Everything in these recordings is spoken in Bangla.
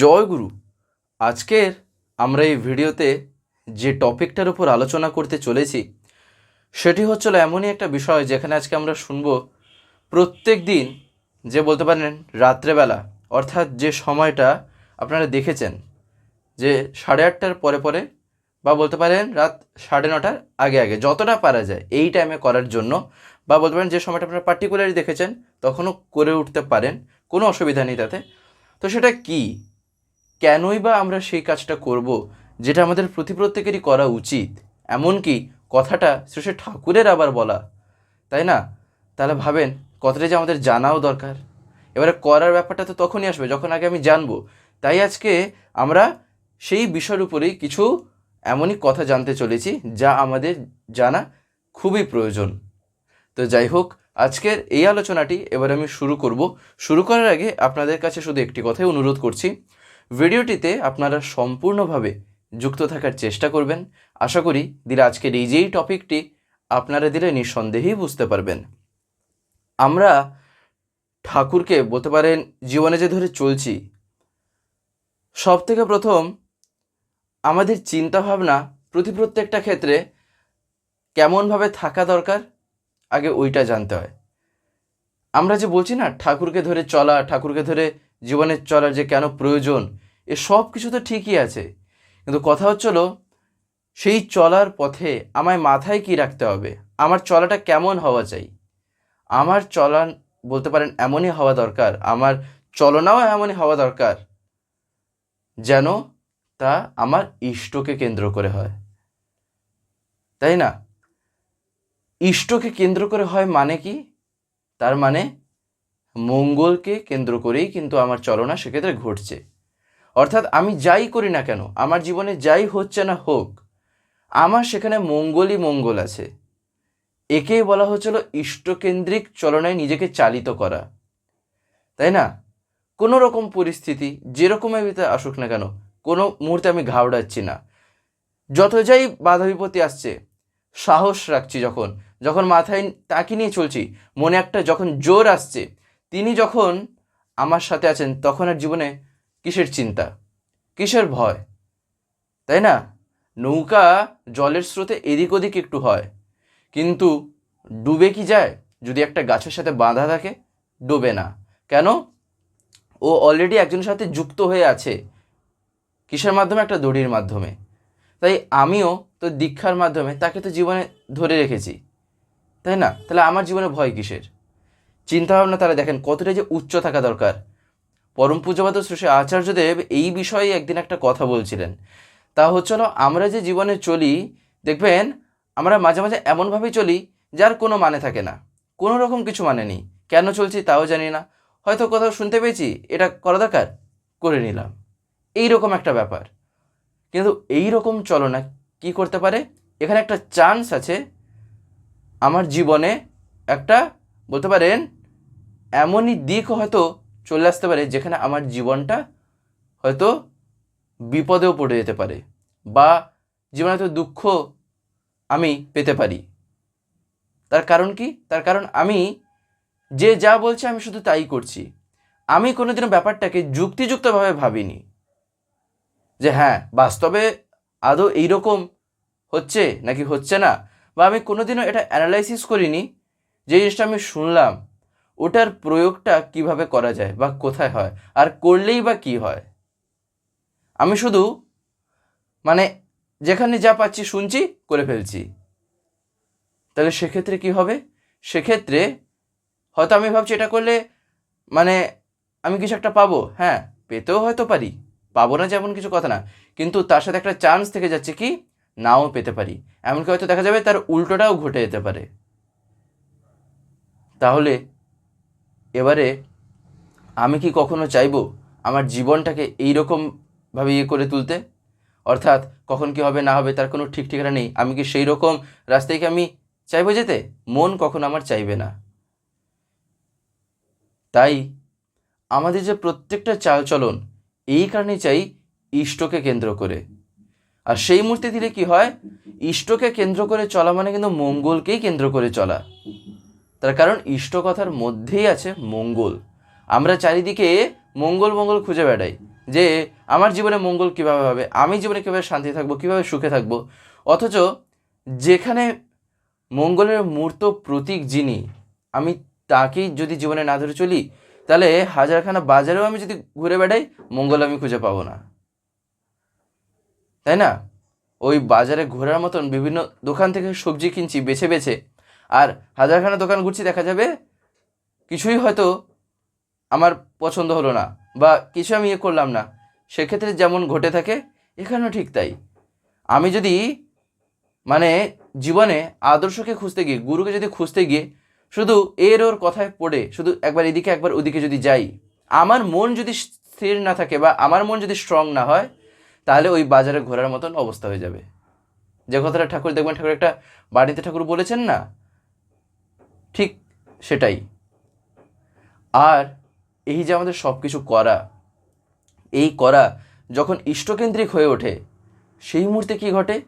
জয় গুরু। আজকের আমরা এই ভিডিওতে যে টপিকটার উপর আলোচনা করতে চলেছি, সেটি হচ্ছিল এমনই একটা বিষয় যেখানে আজকে আমরা শুনব প্রত্যেক দিন যে বলতে পারেন রাত্রেবেলা, অর্থাৎ যে সময়টা আপনারা দেখেছেন, যে সাড়ে আটটার পরে পরে বা বলতে পারেন রাত সাড়ে নটার আগে আগে, যতটা পারা যায় এই টাইমে করার জন্য বা বলতে পারেন যে সময়টা আপনারা পার্টিকুলারলি দেখেছেন, তখনও করে উঠতে পারেন, কোনো অসুবিধা নেই তাতে। তো সেটা কি? কেনই বা আমরা সেই কাজটা করব, যেটা আমাদের প্রতি প্রত্যেকেরই করা উচিত? এমনকি কথাটা শ্রী ঠাকুরের আবার বলা। তাই না? তাহলে ভাবেন, কথাটা যে আমাদের জানাও দরকার। এবারে করার ব্যাপারটা তো তখনই আসবে, যখন আগে আমি জানব। তাই আজকে আমরা সেই বিষয়ের উপরেই কিছু এমনই কথা জানতে চলেছি, যা আমাদের জানা খুবই প্রয়োজন। তো যাই হোক, আজকের এই আলোচনাটি এবার আমি শুরু করব। শুরু করার আগে আপনাদের কাছে শুধু একটি কথাই অনুরোধ করছি। ভিডিওটিতে আপনারা সম্পূর্ণভাবে যুক্ত থাকার চেষ্টা করবেন। আশা করি দিলে আজকের এই যেই টপিকটি আপনারা দিলে নিঃসন্দেহেই বুঝতে পারবেন। আমরা ঠাকুরকে বলতে পারেন জীবনে যে ধরে চলছি সব থেকে প্রথম আমাদের চিন্তাভাবনা প্রতি প্রত্যেকটা ক্ষেত্রে কেমনভাবে থাকা দরকার, আগে ওইটা জানতে হয়। আমরা যে বলছি না, ঠাকুরকে ধরে চলা, ঠাকুরকে ধরে জীবনে চলার যে কেন প্রয়োজন, এ সব কিছু তো ঠিকই আছে। কিন্তু কথা হচ্ছিল সেই চলার পথে আমায় মাথায় কি রাখতে হবে? আমার চলাটা কেমন হওয়া চাই? আমার চলান বলতে পারেন এমনই হওয়া দরকার, আমার চলনাও এমনই হওয়া দরকার, যেন তা আমার ইষ্টকে কেন্দ্র করে হয়। তাই না? ইষ্টকে কেন্দ্র করে হয় মানে কি? তার মানে মঙ্গলকে কেন্দ্র করেই কিন্তু আমার চলনা সেক্ষেত্রে ঘটছে। অর্থাৎ আমি যাই করি না কেন, আমার জীবনে যাই হচ্ছে না হোক, আমার সেখানে মঙ্গলই মঙ্গল আছে। একেই বলা হচ্ছিল ইষ্টকেন্দ্রিক চলনায় নিজেকে চালিত করা। তাই না? কোনো রকম পরিস্থিতি, যেরকমের ভিতরে আসুক না কেন, কোনো মুহূর্তে আমি ঘাবড়াচ্ছি না। যত যাই বাধা বিপত্তি আসছে, সাহস রাখছি যখন যখন মাথায় তাকে নিয়ে চলছি, মনে একটা যখন জোর আসছে তিনি যখন আমার সাথে আছেন, তখন আর জীবনে কিসের চিন্তা? কিসের ভয়? তাই না? নৌকা জলের স্রোতে এদিক ওদিক একটু হয়, কিন্তু ডুবে কি যায়? যদি একটা গাছের সাথে বাঁধা থাকে, ডুবে না। কেন? ও অলরেডি একজনের সাথে যুক্ত হয়ে আছে। কিসের মাধ্যমে? একটা দড়ির মাধ্যমে। তাই আমিও তো দীক্ষার মাধ্যমে তাকে তো জীবনে ধরে রেখেছি। তাই না? তাহলে আমার জীবনে ভয় কিসের? চিন্তাভাবনা তারা দেখেন, কতটা যে উচ্চ থাকা দরকার। পরম পূজ্যপাত শ্রী আচার্যদেব এই বিষয়ে একদিন একটা কথা বলছিলেন। তা হচ্ছিল আমরা যে জীবনে চলি, দেখবেন, আমরা মাঝে মাঝে এমনভাবেই চলি, যার কোনো মানে থাকে না। কোনো রকম কিছু মানে নেই। কেন চলছি তাও জানি না। হয়তো কোথাও শুনতে পেয়েছি, এটা করা দরকার? করে নিলাম। এই রকম একটা ব্যাপার। কিন্তু এই রকম চলনা কি করতে পারে? এখানে একটা চান্স আছে। আমার জীবনে একটা, বলতে পারেন এমনই দিক হয়তো চলে আসতে পারে যেখানে আমার জীবনটা হয়তো বিপদেও পড়ে যেতে পারে বা জীবনে হয়তো দুঃখ আমি পেতে পারি। তার কারণ কি? তার কারণ আমি যে যা বলছে আমি শুধু তাই করছি। আমি কোনোদিনও ব্যাপারটাকে যুক্তিযুক্তভাবে ভাবিনি যে হ্যাঁ বাস্তবে আদৌ এইরকম হচ্ছে নাকি হচ্ছে না? বা আমি কোনোদিনও এটা অ্যানালাইসিস করিনি যে জিনিসটা আমি শুনলাম। ওটার প্রয়োগটা কীভাবে করা যায় বা কোথায় হয়? আর করলেই বা কি হয়? আমি শুধু মানে যেখানে যা পাচ্ছি শুনছি, করে ফেলছি। তাহলে সেক্ষেত্রে কি হবে? সেক্ষেত্রে হয়তো আমি ভাবছি এটা করলে মানে আমি কিছু একটা পাবো। হ্যাঁ পেতেও হয়তো পারি। পাবো না যেমন কিছু কথা না। কিন্তু তার সাথে একটা চান্স থেকে যাচ্ছে কি? নাও পেতে পারি। এমনকি হয়তো দেখা যাবে তার উল্টোটাও ঘটে যেতে পারে। তাহলে এবারে আমি কি কখনো চাইব আমার জীবনটাকে এইরকমভাবে ইয়ে করে তুলতে? অর্থাৎ কখন কি হবে না হবে তার কোনো ঠিক ঠিকানা নেই। আমি কি সেই রকম রাস্তায় কি আমি চাইব যেতে? মন কখন আমার চাইবে না। তাই আমাদের যে প্রত্যেকটা চালচলন, এই কারণে চাই ইষ্টকে কেন্দ্র করে। আর সেই মুহূর্তে দিলে কি হয়? ইষ্টকে কেন্দ্র করে চলা মানে কিন্তু মঙ্গলকেই কেন্দ্র করে চলা। তার কারণ ইষ্ট কথার মধ্যেই আছে মঙ্গল। আমরা চারিদিকে মঙ্গল মঙ্গল খুঁজে বেড়াই যে আমার জীবনে মঙ্গল কীভাবে হবে, আমি জীবনে কীভাবে শান্তি থাকব, কীভাবে সুখে থাকব। অথচ যেখানে মঙ্গলের মূর্ত প্রতীক যিনি, আমি তাকেই যদি জীবনে না ধরে চলি, তাহলে হাজারখানা বাজারেও আমি যদি ঘুরে বেড়াই, মঙ্গল আমি খুঁজে পাবো না। তাই না? ওই বাজারে ঘোরার মতন বিভিন্ন দোকান থেকে সবজি কিনছি, বেছে বেছে আর হাজারখানা দোকান ঘুরছি, দেখা যাবে কিছুই হয়তো আমার পছন্দ হলো না বা কিছু আমি ইয়ে করলাম না। সেক্ষেত্রে যেমন ঘটে থাকে, এখানেও ঠিক তাই। আমি যদি মানে জীবনে আদর্শকে খুঁজতে গিয়ে, গুরুকে যদি খুঁজতে গিয়ে শুধু এর ওর কথায় পড়ে, শুধু একবার এদিকে, একবার ওদিকে যদি যাই, আমার মন যদি স্থির না থাকে বা আমার মন যদি স্ট্রং না হয়, তাহলে ওই বাজারে ঘোরার মতন অবস্থা হয়ে যাবে। যে কথাটা ঠাকুর দেখবেন, ঠাকুর একটা বাড়িতে ঠাকুর বলেছেন না ঠিক সেটাই। আর এই যে আমাদের সব কিছু করা, এই করা যখন ইষ্টকেন্দ্রিক হয়ে ওঠে, সেই মুহূর্তে কি ঘটে?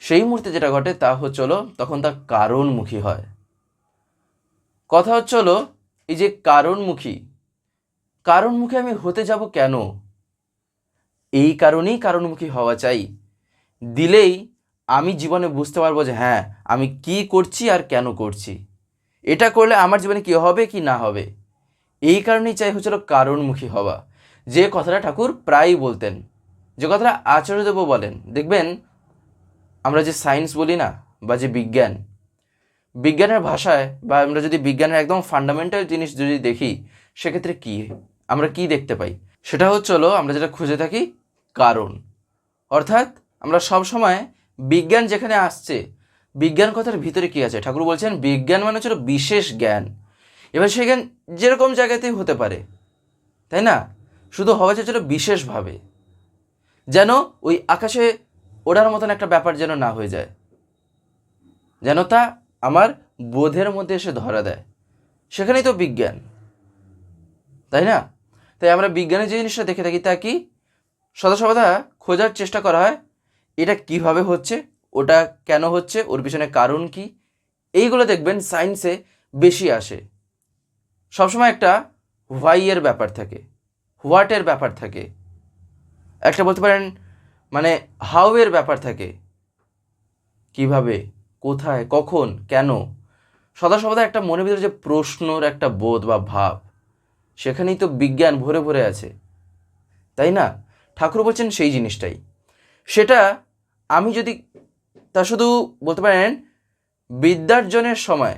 সেই মুহূর্তে যেটা ঘটে তা হচ্ছে হলো তখন তা কারণমুখী হয়। কথা হচ্ছে হলো এই যে কারণমুখী কারণমুখী আমি হতে যাব কেন? এই কারণেই কারণমুখী হওয়া চাই। দিলেই আমি জীবনে বুঝতে পারব যে হ্যাঁ আমি কি করছি আর কেন করছি। এটা করলে আমার জীবনে কি হবে কি না হবে? এই কারণেই চাই হচ্ছিল কারণমুখী হওয়া। যে কথাটা ঠাকুর প্রায়ই বলতেন, যে কথাটা আচার্যদেবও বলেন। দেখবেন, আমরা যে সায়েন্স বলি না, বা যে বিজ্ঞান, বিজ্ঞানের ভাষায় বা আমরা যদি বিজ্ঞানের একদম ফান্ডামেন্টাল জিনিস যদি দেখি, সেক্ষেত্রে কি, আমরা কি দেখতে পাই? সেটা হচ্ছে হলো আমরা যেটা খুঁজে থাকি কারণ। অর্থাৎ, আমরা সব সময় বিজ্ঞান যেখানে আসছে বিজ্ঞান কথার ভিতরে কি আছে? ঠাকুর বলছেন, বিজ্ঞান মানে হচ্ছে বিশেষ জ্ঞান। এবার সেই জ্ঞান যেরকম জায়গাতেই হতে পারে, তাই না? শুধু হওয়া চাইছিল বিশেষভাবে। যেন ওই আকাশে ওড়ার মতন একটা ব্যাপার যেন না হয়ে যায়। যেন তা আমার বোধের মধ্যে এসে ধরা দেয়। সেখানেই তো বিজ্ঞান, তাই না? তাই আমরা বিজ্ঞানের যে জিনিসটা দেখে থাকি তা কি? সদা সর্বদা খোঁজার চেষ্টা করা হয়, এটা কীভাবে হচ্ছে? ওটা কেন হচ্ছে? ওর পিছনে কারণ কি? এইগুলো দেখবেন সায়েন্সে বেশি আসে। সবসময় একটা হোয়াইয়ের ব্যাপার থাকে হোয়াটের ব্যাপার থাকে। একটা বলতে পারেন মানে হাউ এর ব্যাপার থাকে। কীভাবে, কোথায়, কখন, কেন? সদা সর্বদা একটা মনের ভিতরে যে প্রশ্নর একটা বোধ বা ভাব, সেখানেই তো বিজ্ঞান ভরে ভরে আছে। তাই না? ঠাকুর বলছেন সেই জিনিসটাই। সেটা আমি যদি তা শুধু বলতে পারেন বিদ্যার্জনের সময়।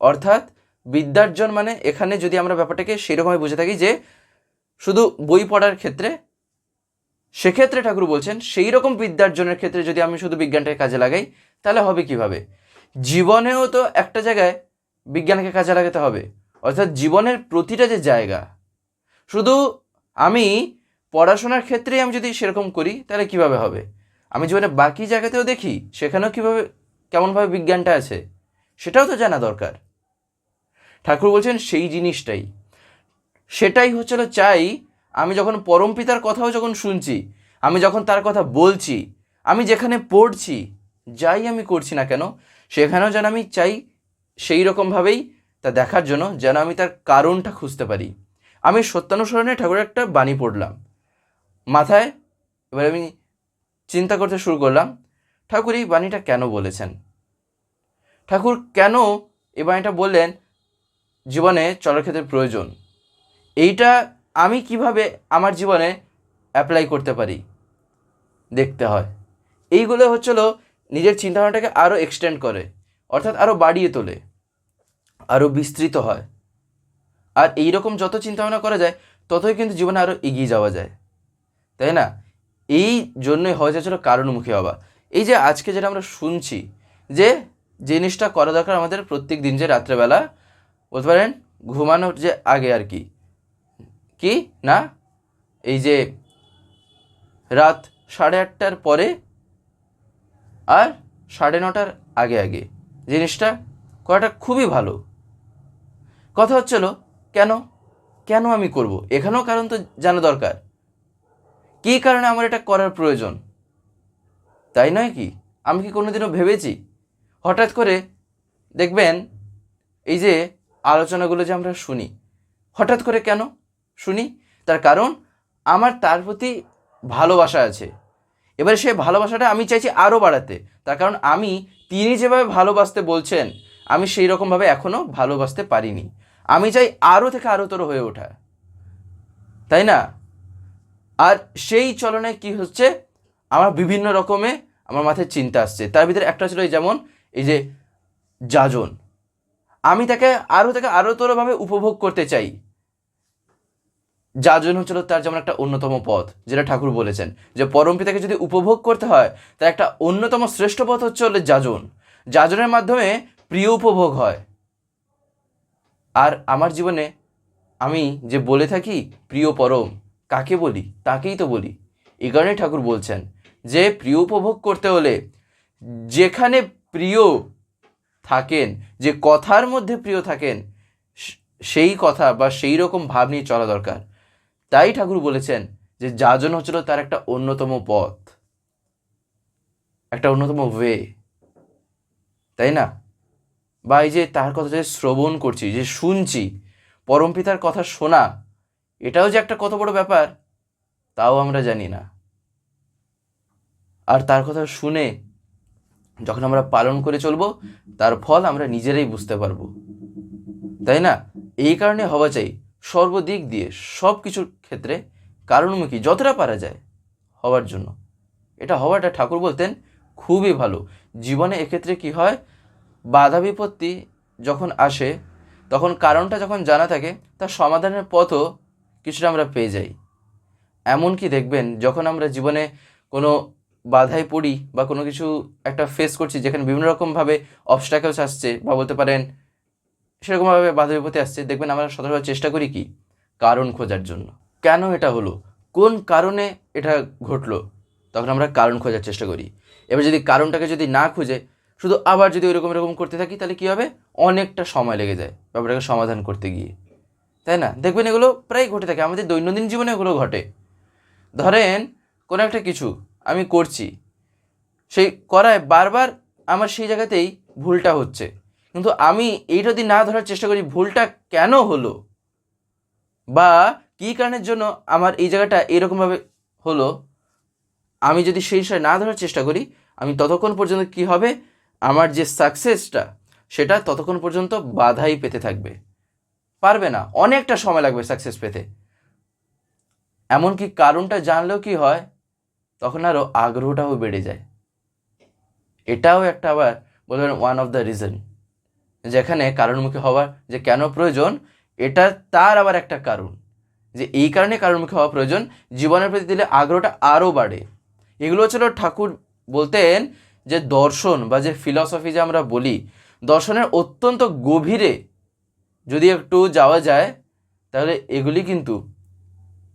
অর্থাৎ বিদ্যার্জন মানে এখানে যদি আমরা ব্যাপারটাকে সেরকমভাবে বুঝে থাকি যে শুধু বই পড়ার ক্ষেত্রে, সেক্ষেত্রে ঠাকুর বলছেন সেই রকম বিদ্যার্জনের ক্ষেত্রে যদি আমি শুধু বিজ্ঞানটাকে কাজে লাগাই, তাহলে হবে কীভাবে? জীবনেও তো একটা জায়গায় বিজ্ঞানকে কাজে লাগাতে হবে। অর্থাৎ জীবনের প্রতিটা যে জায়গা, শুধু আমি পড়াশোনার ক্ষেত্রেই আমি যদি সেরকম করি, তাহলে কীভাবে হবে? আমি জীবনে বাকি জায়গাতেও দেখি, সেখানেও কীভাবে, কেমনভাবে বিজ্ঞানটা আছে, সেটাও তো জানা দরকার। ঠাকুর বলছেন, সেই জিনিসটাই। সেটাই হচ্ছিল চাই, আমি যখন পরম পিতার কথাও যখন শুনছি, আমি যখন তার কথা বলছি, আমি যেখানে পড়ছি, যাই আমি করছি না কেন, সেখানেও যেন আমি চাই সেই রকমভাবেই তা দেখার জন্য, যেন আমি তার কারণটা খুঁজতে পারি। আমি সত্যানুসরণে ঠাকুরের একটা বাণী পড়লাম। মাথায়, এবার আমি চিন্তা করতে শুরু করলাম, ঠাকুর, এই বাণীটা কেন বলেছেন? ঠাকুর, কেন এই বাণীটা বললেন? জীবনে চলার প্রয়োজন। এইটা আমি কীভাবে আমার জীবনে অ্যাপ্লাই করতে পারি? দেখতে হয়। এইগুলো হচ্ছিল নিজের চিন্তাভাবনাটাকে আরও এক্সটেন্ড করে, অর্থাৎ আরও বাড়িয়ে তোলে আরও বিস্তৃত হয়। আর এই রকম যত চিন্তাভাবনা করা যায়, ততই কিন্তু জীবনে আরও এগিয়ে যাওয়া যায়। তাই না? এই জন্যই হয়ে যাচ্ছিল কারণমুখী হওয়া। এই যে আজকে যেটা আমরা শুনছি যে জিনিসটা করা দরকার আমাদের প্রত্যেক দিন যে রাত্রেবেলা, বলতে পারেন ঘুমানোর যে আগে আর কি। কি? না? এই যে রাত সাড়ে আটটার পরে আর সাড়ে নটার আগে আগে। জিনিসটা করাটা খুবই ভালো। কথা হচ্ছিল, কেন? কেন আমি করব? এখানেও কারণ তো জানা দরকার। কী কারণে আমার এটা করার প্রয়োজন? তাই নয় কি? আমি কি কোনোদিনও ভেবেছি? হঠাৎ করে দেখবেন, এই যে আলোচনাগুলো যে আমরা শুনি, হঠাৎ করে কেন শুনি? তার কারণ আমার তার প্রতি ভালোবাসা আছে। এবারে সেই ভালোবাসাটা আমি চাইছি আরও বাড়াতে। তার কারণ আমি, তিনি যেভাবে ভালোবাসতে বলছেন, আমি সেই রকমভাবে এখনও ভালোবাসতে পারিনি। আমি চাই আরও থেকে আরও তোর হয়ে ওঠা। তাই না? আর সেই চলনে কি হচ্ছে? আমার বিভিন্ন রকমে আমার মাথায় চিন্তা আসছে। তার ভিতরে একটা ছিল যেমন, এই যে যাজন। আমি তাকে আরও তাকে আরও তোরভাবে উপভোগ করতে চাই। যাজন হচ্ছিল তার যেমন একটা অন্যতম পথ, যেটা ঠাকুর বলেছেন। যে পরম পিতাকে যদি উপভোগ করতে হয়, তার একটা অন্যতম শ্রেষ্ঠ পথ হচ্ছে হলো যাজন। যাজনের মাধ্যমে প্রিয় উপভোগ হয়। আর আমার জীবনে আমি যে বলে থাকি, প্রিয় পরম। কাকে বলি? তাকেই তো বলি। এই কারণেই ঠাকুর বলছেন যে, প্রিয় উপভোগ করতে হলে যেখানে প্রিয় থাকেন, যে কথার মধ্যে প্রিয় থাকেন সেই কথা বা সেই রকম ভাব নিয়ে চলা দরকার। তাই ঠাকুর বলেছেন যে, যাজন হচ্ছিল তার একটা অন্যতম পথ। একটা অন্যতম ওয়ে তাই না? বা এই যে তার কথা যে শ্রবণ করছি, যে শুনছি, পরমপিতার কথা শোনা এটাও যে একটা কত বড় ব্যাপার, তাও আমরা জানি না। আর তার কথা শুনে যখন আমরা পালন করে চলবো, তার ফল আমরা নিজেরাই বুঝতে পারব। তাই না? এই কারণে হওয়া চাই, সর্বদিক দিয়ে সব কিছুর ক্ষেত্রে কারণমুখী যতটা পারা যায় হওয়ার জন্য। এটা হওয়াটা ঠাকুর বলতেন খুবই ভালো। জীবনে এক্ষেত্রে কি হয়, বাধা বিপত্তি যখন আসে, তখন কারণটা যখন জানা থাকে, তার সমাধানের পথও কিছুটা আমরা পেয়ে যাই। এমনকি দেখবেন, যখন আমরা জীবনে কোনো বাধায় পড়ি বা কোনো কিছু একটা ফেস করছি, যেখানে বিভিন্ন রকমভাবে অবস্ট্যাকলস আসছে বা বলতে পারেন সেরকমভাবে বাধা বিপত্তি আসছে, দেখবেন আমরা সতর্কভাবে চেষ্টা করি কি? কারণ খোঁজার জন্য। কেন এটা হলো? কোন কারণে এটা ঘটলো? তখন আমরা কারণ খোঁজার চেষ্টা করি। এবার যদি কারণটাকে যদি না খুঁজে, শুধু আবার যদি ওইরকম এরকম করতে থাকি, তাহলে কী হবে? অনেকটা সময় লেগে যায় ব্যাপারটাকে সমাধান করতে গিয়ে। তাই না? দেখবেন এগুলো প্রায় ঘটে থাকে। আমাদের দৈনন্দিন জীবনে এগুলো ঘটে। ধরেন, কোনো একটা কিছু আমি করছি, সেই করায় বারবার আমার সেই জায়গাতেই ভুলটা হচ্ছে। কিন্তু আমি এইটা যদি না ধরার চেষ্টা করি, ভুলটা কেন হলো? বা কী কারণের জন্য আমার এই জায়গাটা এরকমভাবে হলো? আমি যদি সেই বিষয় না ধরার চেষ্টা করি, আমি ততক্ষণ পর্যন্ত কি হবে? আমার যে সাকসেসটা সেটা ততক্ষণ পর্যন্ত বাধাই পেতে থাকবে। পারবে না, অনেকটা সময় লাগবে সাকসেস পেতে। এমনকি কারণটা জানলেও কি হয়, তখন আরও আগ্রহটাও বেড়ে যায়। এটাও একটা আবার বলবেন ওয়ান অফ দ্য রিজন যেখানে কারণমুখী হওয়ার যে কেন প্রয়োজন, এটা তার আবার একটা কারণ। যে এই কারণে কারণমুখী হওয়া প্রয়োজন, জীবনের প্রতি দিলে আগ্রহটা আরও বাড়ে। এগুলো ছিল ঠাকুর বলতেন যে দর্শন বা যে ফিলসফি যে আমরা বলি, দর্শনের অত্যন্ত গভীরে যদি একটু যাওয়া যায়, তাহলে এগুলি কিন্তু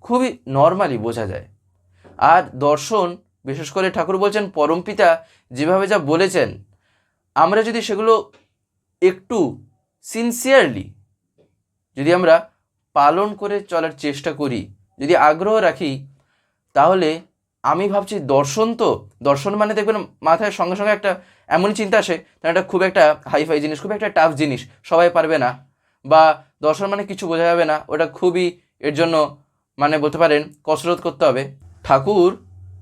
খুবই নর্মালি বোঝা যায়। আর দর্শন, বিশেষ করে ঠাকুর বলছেন পরমপিতা যেভাবে যা বলেছেন, আমরা যদি সেগুলো একটু সিনসিয়ারলি যদি আমরা পালন করে চলার চেষ্টা করি, যদি আগ্রহ রাখি, তাহলে আমি ভাবছি দর্শন তো, দর্শন মানে দেখবেন মাথায় সঙ্গে সঙ্গে একটা এমন চিন্তা আসে এটা খুব একটা হাইফাই জিনিস, খুব একটা টাফ জিনিস, সবাই পারবে না। বা দর্শন মানে কিছু বোঝা যাবে না, ওটা খুবই এর জন্য মানে বলতে পারেন কসরত করতে হবে। ঠাকুর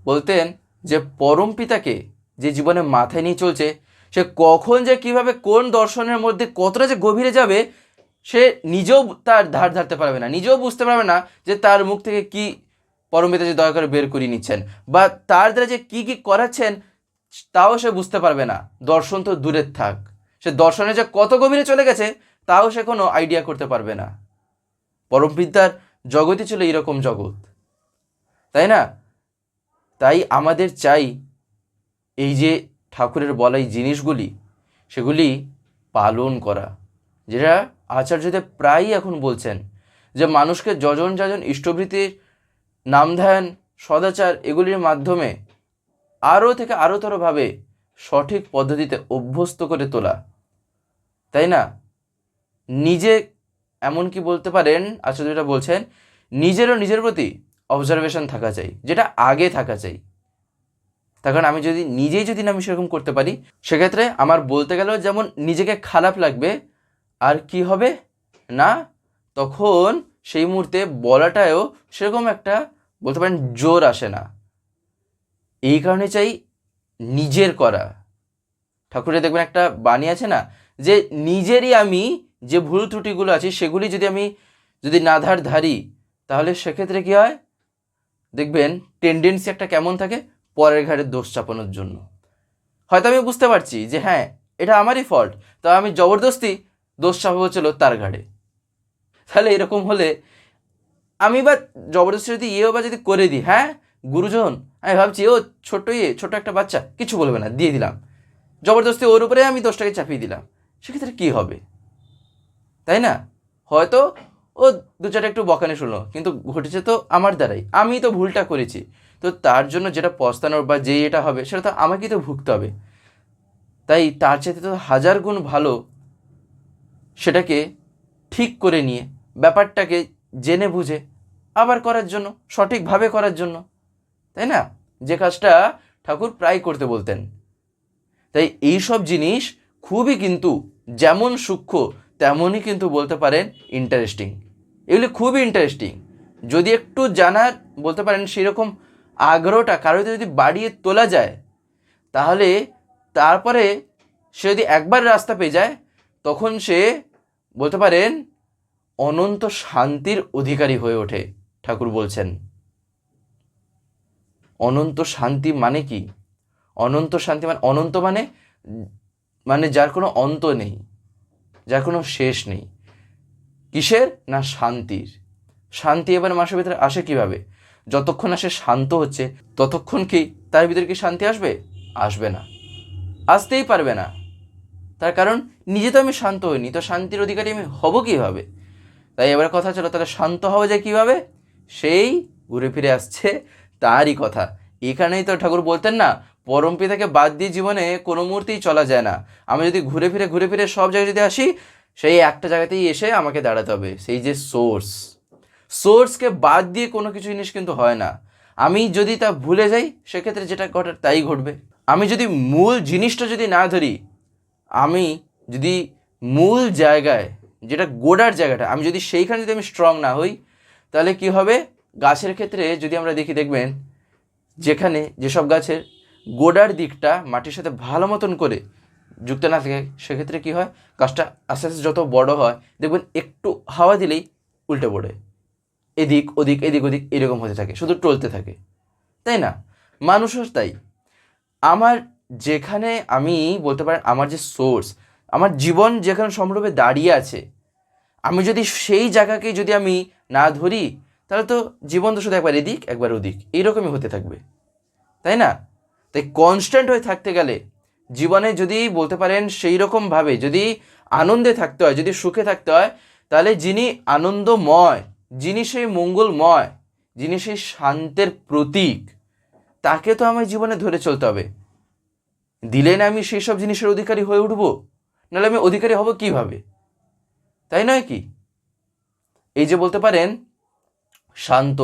বলতেন যে পরম পিতাকে যে জীবনে মাথায় নিয়ে চলছে, সে কখন যে কীভাবে কোন দর্শনের মধ্যে কতটা যে গভীরে যাবে, সে নিজেও তার ধার ধারতে পারবে না, নিজেও বুঝতে পারবে না যে তার মুখ থেকে কি পরমপিতা যে দয়া করে বের করিয়ে নিচ্ছেন বা তার দ্বারা যে কি কি করাচ্ছেন, তাও সে বুঝতে পারবে না। দর্শন তো দূরের থাক। সে দর্শনে যে কত গভীরে চলে গেছে তাও সে কোনো আইডিয়া করতে পারবে না। পরমবিদ্যার জগতই ছিল এরকম জগৎ। তাই না? তাই আমাদের চাই এই যে ঠাকুরের বলা এই জিনিসগুলি, সেগুলি পালন করা। যেটা আচার্যদেব প্রায়ই এখন বলছেন যে মানুষকে যজন যাজন ইষ্টভৃতির নাম ধ্যান সদাচার এগুলির মাধ্যমে আরও থেকে আরোতরভাবে সঠিক পদ্ধতিতে অভ্যস্ত করে তোলা। তাই না? নিজে এমন কি বলতে পারেন আচার্যটা বলছেন, নিজেরও নিজের প্রতি অবজারভেশন থাকা চাই, যেটা আগে থাকা চাই। তার কারণ আমি যদি নিজেই যদি না আমি সেরকম করতে পারি, সেক্ষেত্রে আমার বলতে গেলেও যেমন নিজেকে খারাপ লাগবে, আর কি হবে? না, তখন সেই মুহূর্তে বলাটাও সেরকম একটা বলতে পারেন জোর আসে না। এই কারণে চাই নিজের করা। ঠাকুরের দেখবেন একটা বাণী আছে না, যে নিজেরই আমি যে ভুল ত্রুটিগুলো আছে, সেগুলি যদি আমি যদি না ধার, তাহলে সেক্ষেত্রে কি হয়? দেখবেন টেন্ডেন্সি একটা কেমন থাকে? পরের ঘাড়ে দোষ চাপানোর জন্য। হয়তো আমি বুঝতে পারছি যে হ্যাঁ এটা আমারই ফল্ট তা আমি জবরদস্তি দোষ চাপাবো চলো তার ঘাড়ে। তাহলে এরকম হলে আমি বা জবরদস্তি যদি ইয়েও বা যদি করে দিই হ্যাঁ গুরুজন, আমি ভাবছি, ও, ছোট্ট ইয়ে ছোট্ট একটা বাচ্চা, কিছু বলবে না, দিয়ে দিলাম। জবরদস্তি ওর উপরে আমি দোষটাকে চাপিয়ে দিলাম। সেক্ষেত্রে কী হবে? তাই না? হয়তো ও দু চারটা একটু বকানে শুনলো, কিন্তু ঘটেছে তো আমার দ্বারাই। আমি তো ভুলটা করেছি। তো তার জন্য যেটা পস্তানোর বা যে এটা হবে, সেটা তো আমাকেই তো ভুগতে হবে। তাই তার চাইতে তো হাজার গুণ ভালো সেটাকে ঠিক করে নিয়ে, ব্যাপারটাকে জেনে বুঝে, আবার করার জন্য, সঠিকভাবে করার জন্য। তাই না? যে কাজটা ঠাকুর প্রায় করতে বলতেন। তাই এই সব জিনিস খুবই কিন্তু যেমন সূক্ষ্ম তেমনই কিন্তু বলতে পারেন ইন্টারেস্টিং এগুলি খুবই ইন্টারেস্টিং যদি একটু জানার, বলতে পারেন সেরকম আগ্রহটা কারও যদি বাড়িয়ে তোলা যায়, তাহলে তারপরে সে যদি একবার রাস্তা পেয়ে যায়, তখন সে, বলতে পারেন, অনন্ত শান্তির অধিকারী হয়ে ওঠে, ঠাকুর বলছেন। অনন্ত শান্তি মানে কি? অনন্ত শান্তি মানে অনন্ত মানে মানে যার কোনো অন্ত নেই। যার কোনো শেষ নেই। কিসের? না শান্তির। শান্তি এবার মাসের ভিতরে আসে কীভাবে? যতক্ষণ না সে শান্ত হচ্ছে, ততক্ষণ কি তার ভিতরে কি শান্তি আসবে? আসবে না। আসতেই পারবে না। তার কারণ, নিজে তো আমি শান্ত হইনি, তো শান্তির অধিকারী আমি হব কীভাবে? তাই এবার কথা চলো তাহলে শান্ত হওয়া যায় কীভাবে? সেই ঘুরে ফিরে আসছে তারই কথা। এখানেই তো ঠাকুর বলতেন না পরম পিতাকে বাদ দিয়ে জীবনে কোনো মুহূর্তেই চলা যায় না। আমি যদি ঘুরে ফিরে ঘুরে ফিরে সব জায়গায় যদি আসি, সেই একটা জায়গাতেই এসে আমাকে দাঁড়াতে হবে, সেই যে সোর্স সোর্সকে বাদ দিয়ে কোনো কিছু জিনিস কিন্তু হয় না। আমি যদি তা ভুলে যাই, সেক্ষেত্রে যেটা ঘটার তাই ঘটবে। আমি যদি মূল জিনিসটা যদি না ধরি, আমি যদি মূল জায়গায়, যেটা গোড়ার জায়গাটা, আমি যদি সেইখানে যদি আমি স্ট্রং না হই, তাহলে কি হবে? গাছের ক্ষেত্রে যদি আমরা দেখি, দেখবেন, যেখানে যেসব গাছের গোড়ার দিকটা মাটির সাথে ভালো মতন করে যুক্ত না থাকে, সেক্ষেত্রে কী হয়? গাছটা আস্তে আস্তে যত বড় হয়, দেখবেন একটু হাওয়া দিলেই উল্টে পড়ে। এদিক, ওদিক এদিক, ওদিক এরকম হতে থাকে, শুধু টলতে থাকে। তাই না? মানুষও তাই। আমার যেখানে আমি বলতে পারেন আমার যে সোর্স আমার জীবন যেখানে সম্পূর্ণভাবে দাঁড়িয়ে আছে, আমি যদি সেই জায়গাকে যদি আমি না ধরি, তাহলে তো জীবন তো শুধু একবার এদিক, একবার ওদিক, এইরকমই হতে থাকবে। তাই না? তাই কনস্ট্যান্ট হয়ে থাকতে গেলে জীবনে যদি বলতে পারেন সেই রকমভাবে যদি আনন্দে থাকতে হয়, যদি সুখে থাকতে হয়, তাহলে যিনি আনন্দময়, যিনি সেই মঙ্গলময়, যিনি সেই শান্তের প্রতীক, তাকে তো আমার জীবনে ধরে চলতে হবে। দিলে না আমি সেই সব জিনিসের অধিকারী হয়ে উঠব? নাহলে আমি অধিকারী হব কীভাবে? তাই নয় কি? এই যে বলতে পারেন, শান্ত,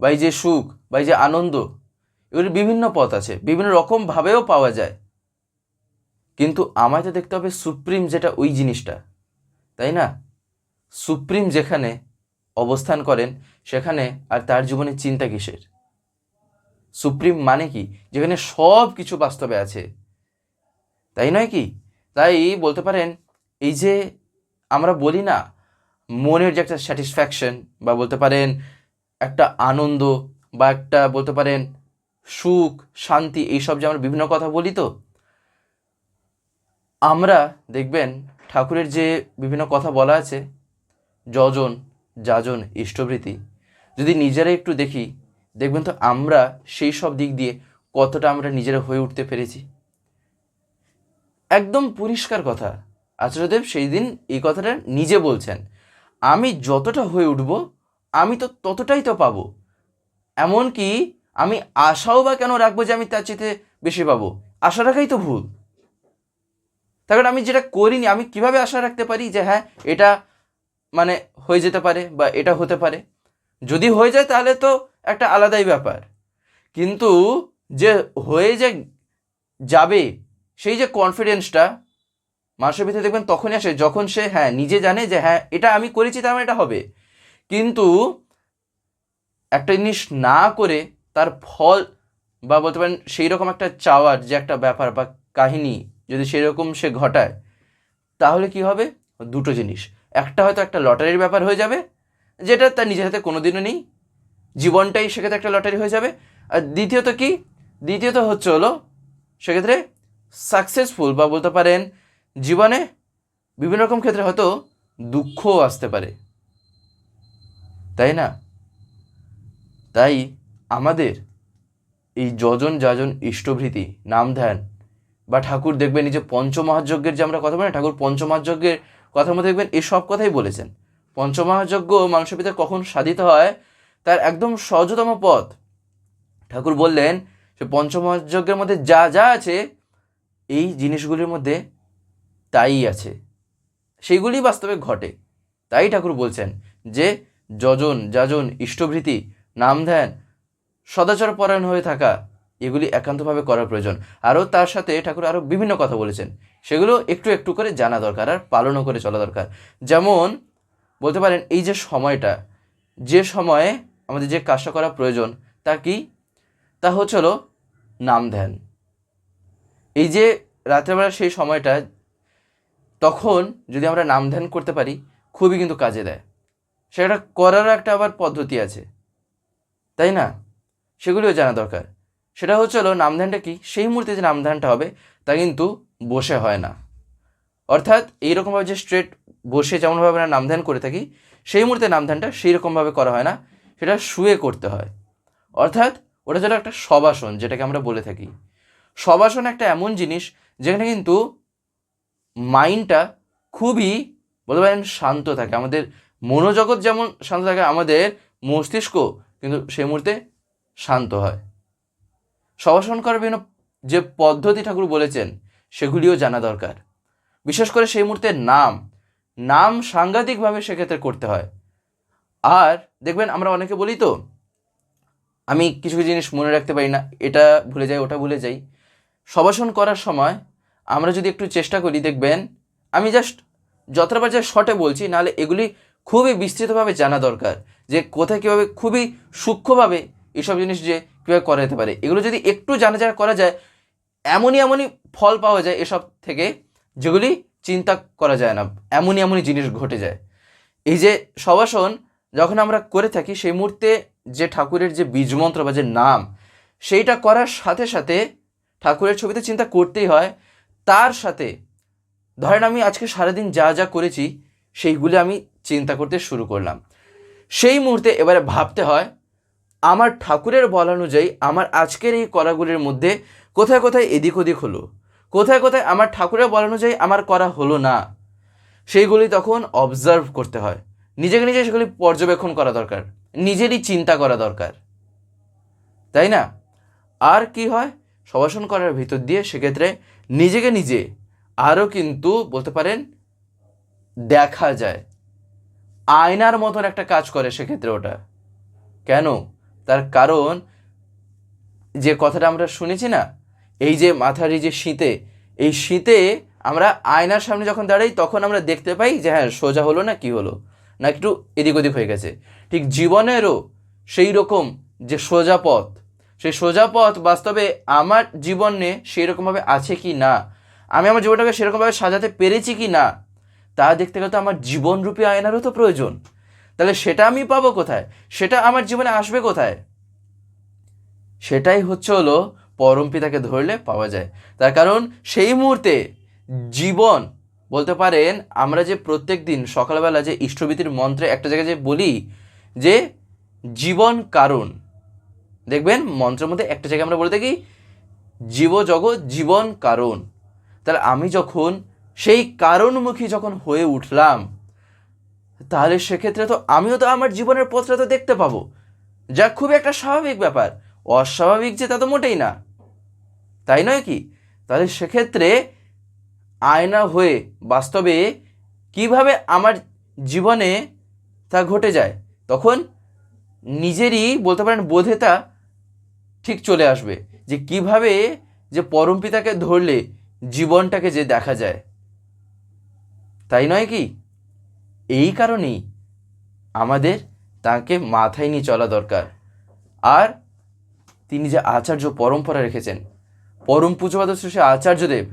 বা এই যে সুখ, বা এই যে আনন্দ এগুলির বিভিন্ন পথ আছে, বিভিন্ন রকমভাবেও পাওয়া যায়। কিন্তু আমায় তো দেখতে হবে সুপ্রিম যেটা ওই জিনিসটা, তাই না? সুপ্রিম যেখানে অবস্থান করেন, সেখানে আর তার জীবনে চিন্তা কিসের? সুপ্রিম মানে কি? যেখানে সব কিছু বাস্তবে আছে। তাই নয় কি? তাই বলতে পারেন, এই যে আমরা বলি না, মনের যে একটা স্যাটিসফ্যাকশন বা বলতে পারেন একটা আনন্দ বা একটা বলতে পারেন সুখ, শান্তি, এইসব যে আমরা বিভিন্ন কথা বলি তো, আমরা দেখবেন ঠাকুরের যে বিভিন্ন কথা বলা আছে, যজন, যাজন ইষ্টভৃতি যদি নিজেরা একটু দেখি, দেখবেন তো আমরা সেই সব দিক দিয়ে কতটা আমরা নিজেরা হয়ে উঠতে পেরেছি। একদম পরিষ্কার কথা, আচার্যদেব সেই দিন এই কথাটা নিজে বলছেন, আমি যতটা হয়ে উঠব, আমি তো ততটাই তো পাবো। এমনকি আমি আশাও বা কেন রাখব যে আমি তার চেয়ে বেশি পাবো? আশা রাখাই তো ভুল। তার কারণ আমি যেটা করিনি, আমি কীভাবে আশা রাখতে পারি যে হ্যাঁ এটা মানে হয়ে যেতে পারে বা এটা হতে পারে? যদি হয়ে যায় তাহলে তো একটা আলাদাই ব্যাপার। কিন্তু যে হয়ে যে যাবে, সেই যে কনফিডেন্সটা মানুষের ভিতরে দেখবেন তখনই আসে, যখন সে হ্যাঁ নিজে জানে যে হ্যাঁ এটা আমি করেছি, তার মানে এটা হবে। কিন্তু একটা জিনিস না করে তার ফল বা বলতে পারেন সেই রকম একটা চাওয়ার যে একটা ব্যাপার বা কাহিনী যদি সেই রকম সে ঘটায়, তাহলে কি হবে? দুটো জিনিস। একটা হয়তো একটা লটারির ব্যাপার হয়ে যাবে, যেটা তার নিজের হাতে কোনো দিনও নেই, জীবনটাই সেক্ষেত্রে একটা লটারি হয়ে যাবে। আর দ্বিতীয়ত কি? দ্বিতীয়ত হচ্ছে হলো সেক্ষেত্রে সাকসেসফুল বা বলতে পারেন জীবনে বিভিন্ন রকম ক্ষেত্রে হয়তো দুঃখও আসতে পারে। তাই না? তাই আমাদের এই যজন যাজন ইষ্টভৃতি, নাম ধ্যান, বা ঠাকুর দেখবেন এই যে পঞ্চমহাযজ্ঞের যে আমরা কথা বলি ঠাকুর পঞ্চমহাযজ্ঞের কথার মধ্যে দেখবেন এসব কথাই বলেছেন। পঞ্চমহাযজ্ঞ মানুষের ভিতরে কখন সাধিত হয়? তার একদম সহজতম পথ। ঠাকুর বললেন, সে পঞ্চমহাযজ্ঞের মধ্যে যা যা আছে, এই জিনিসগুলির মধ্যে তাই আছে। সেইগুলি বাস্তবে ঘটে। তাই ঠাকুর বলছেন যে, যজন যাজন ইষ্টভৃতি, নাম ধ্যান সদাচার পরায়ণ হয়ে থাকা, এগুলি একান্তভাবে করার প্রয়োজন। আরও তার সাথে ঠাকুর আরও বিভিন্ন কথা বলেছেন। সেগুলো একটু একটু করে জানা দরকার আর পালনও করে চলা দরকার। যেমন, বলতে পারেন, এই যে সময়টা, যে সময়ে আমাদের যে কাজটা করা প্রয়োজন, তা কি? তা হচ্ছে হলো নাম ধ্যান। এই যে রাত্রেবেলা সেই সময়টা, তখন যদি আমরা নাম ধ্যান করতে পারি, খুবই কিন্তু কাজে দেয়। সেটা করারও একটা আবার পদ্ধতি আছে। তাই না? সেগুলিও জানা দরকার। সেটা হচ্ছে হলো নামধানটা কি? সেই মুহূর্তে যে নামধানটা হবে, তা কিন্তু বসে হয় না। অর্থাৎ এইরকমভাবে যে স্ট্রেট বসে যেমনভাবে আমরা নাম ধ্যান করে থাকি, সেই মুহূর্তে নামধানটা সেই রকমভাবে করা হয় না। সেটা শুয়ে করতে হয়। অর্থাৎ ওটা যেটা একটা সবাসন, যেটাকে আমরা বলে থাকি। সবাসন একটা এমন জিনিস, যেখানে কিন্তু মাইন্ডটা খুবই, বলতে পারেন, শান্ত থাকে। আমাদের মনোজগৎ যেমন শান্ত থাকে, আমাদের মস্তিষ্ক কিন্তু সেই মুহূর্তে শান্ত হয়। সবাসন করার বিভিন্ন যে পদ্ধতি ঠাকুর বলেছেন, সেগুলিও জানা দরকার। বিশেষ করে সেই মুহূর্তে নাম নাম সাংঘাতিকভাবে সেক্ষেত্রে করতে হয়। আর দেখবেন আমরা অনেকে বলি তো, আমি কিছু কিছু জিনিস মনে রাখতে পারি না, এটা ভুলে যাই, ওটা ভুলে যাই। সবাসন করার সময় আমরা যদি একটু চেষ্টা করি, দেখবেন আমি জাস্ট যতটা পারছি শর্টে বলছি, নাহলে এগুলি খুবই বিস্তৃতভাবে জানা দরকার যে কোথায় কীভাবে খুবই সূক্ষ্মভাবে এইসব জিনিস যে কীভাবে করা যেতে পারে, এগুলো যদি একটু জানা যা করা যায়, এমনই এমনই ফল পাওয়া যায় এসব থেকে যেগুলি চিন্তা করা যায় না, এমনই এমনই জিনিস ঘটে যায়। এই যে সবাসন যখন আমরা করে থাকি, সেই মুহূর্তে যে ঠাকুরের যে বীজমন্ত্র বা যে নাম, সেইটা করার সাথে সাথে ঠাকুরের ছবিতে চিন্তা করতেই হয়, তার সাথে ধরেন আমি আজকে সারাদিন যা যা করেছি, সেইগুলি আমি চিন্তা করতে শুরু করলাম। সেই মুহূর্তে এবারে ভাবতে হয় আমার ঠাকুরের বলা অনুযায়ী আমার আজকের এই করাগুলির মধ্যে কোথায় কোথায় এদিক ওদিক হলো? কোথায় কোথায় আমার ঠাকুরের বলা অনুযায়ী আমার করা হলো না? সেইগুলি তখন অবজার্ভ করতে হয়। নিজেকে নিজে সেগুলি পর্যবেক্ষণ করা দরকার। নিজেরই চিন্তা করা দরকার। তাই না? আর কি হয়? সবাসন করার ভিতর দিয়ে সেক্ষেত্রে নিজেকে নিজে আরও কিন্তু বলতে পারেন দেখা যায়। আয়নার মতন একটা কাজ করে সেক্ষেত্রে ওটা। কেন? তার কারণ, যে কথাটা আমরা শুনেছি না, এই যে মাথার এই যে শীতে, এই শীতে আমরা আয়নার সামনে যখন দাঁড়াই, তখন আমরা দেখতে পাই যে হ্যাঁ সোজা হলো না কি হলো, না একটু এদিক ওদিক হয়ে গেছে। ঠিক জীবনেরও সেই রকম যে সোজা পথ, সেই সোজা পথ বাস্তবে আমার জীবনে সেই রকমভাবে আছে কি না, আমি আমার জীবনটাকে সেরকমভাবে সাজাতে পেরেছি কি না, তা দেখতে গেলে তো আমার জীবনরূপী আয়নারও তো প্রয়োজন। তাহলে সেটা আমি পাবো কোথায়? সেটা আমার জীবনে আসবে কোথায়? সেটাই হচ্ছে হলো পরম পিতাকে ধরলে পাওয়া যায়। তার কারণ সেই মুহূর্তে জীবন, বলতে পারেন আমরা যে প্রত্যেক দিন সকালবেলা যে ইষ্টভীতির মন্ত্রে একটা জায়গায় যে বলি যে জীবন কারণ দেখবেন মন্ত্রের মধ্যে একটা জায়গায় আমরা বলে থাকি জীব জগৎ জীবন কারণ তাহলে আমি যখন সেই কারণমুখী যখন হয়ে উঠলাম তাহলে সেক্ষেত্রে তো আমিও তো আমার জীবনের পথটা তো দেখতে পাবো। যা খুব একটা স্বাভাবিক ব্যাপার। অস্বাভাবিক যে তা তো মোটেই না। তাই নয় কি? তাহলে সেক্ষেত্রে আয়না হয়ে বাস্তবে কীভাবে আমার জীবনে তা ঘটে যায়, তখন নিজেরই বলতে পারেন বোধেতা ঠিক চলে আসবে যে কীভাবে যে পরম পিতাকে ধরলে জীবনটাকে যে দেখা যায়। তাই নয় কি? এই কারণেই আমাদের তাকে মাথায় নিয়ে চলা দরকার। আর তিনি যে আচার্য পরম্পরা রেখেছেন, পরম পূজপাদ শ্রী আচার্যদেব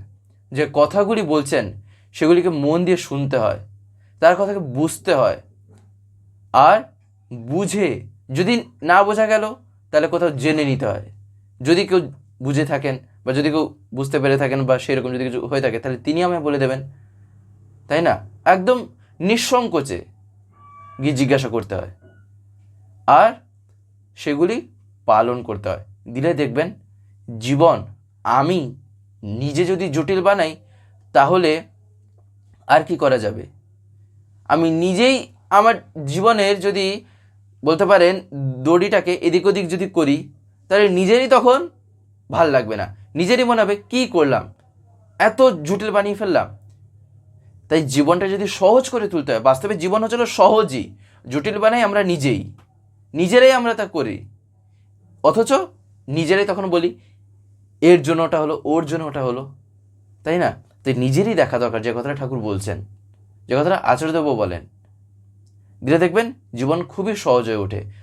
যে কথাগুলি বলছেন, সেগুলিকে মন দিয়ে শুনতে হয়, তার কথাকে বুঝতে হয়। আর বুঝে যদি না বোঝা গেল, তাহলে কোথাও জেনে নিতে হয়। যদি কেউ বুঝে থাকেন বা যদি কেউ বুঝতে পেরে থাকেন বা সেরকম যদি কিছু হয়ে থাকে, তাহলে তিনি আমায় বলে দেবেন। তাই না? একদম নিঃসংকোচে গিয়ে জিজ্ঞাসা করতে হয়। আর সেগুলি পালন করতে হয়। দিলে দেখবেন জীবন আমি নিজে যদি জটিল বানাই, তাহলে আর কি করা যাবে? আমি নিজেই আমার জীবনের যদি বলতে পারেন দড়িটাকে এদিক ওদিক যদি করি, তাহলে নিজেরই তখন ভালো লাগবে না। নিজেরই মনে হবে, কী করলাম? এত জটিল বানিয়ে ফেললাম। তাই জীবনটা যদি সহজ করে তুলতে হয়, বাস্তবে জীবন হচ্ছিল সহজই, জটিল বানাই আমরা নিজেই, নিজেরাই আমরা তা করি। অথচ নিজেরাই তখন বলি, এর জন্য ওটা হলো, ওর জন্য ওটা হলো। তাই না? তাই নিজেরই দেখা দরকার, যে কথাটা ঠাকুর বলছেন, যে কথাটা আচার্যদেবও বলেন। দিলে দেখবেন, জীবন খুবই সহজ হয়ে ওঠে।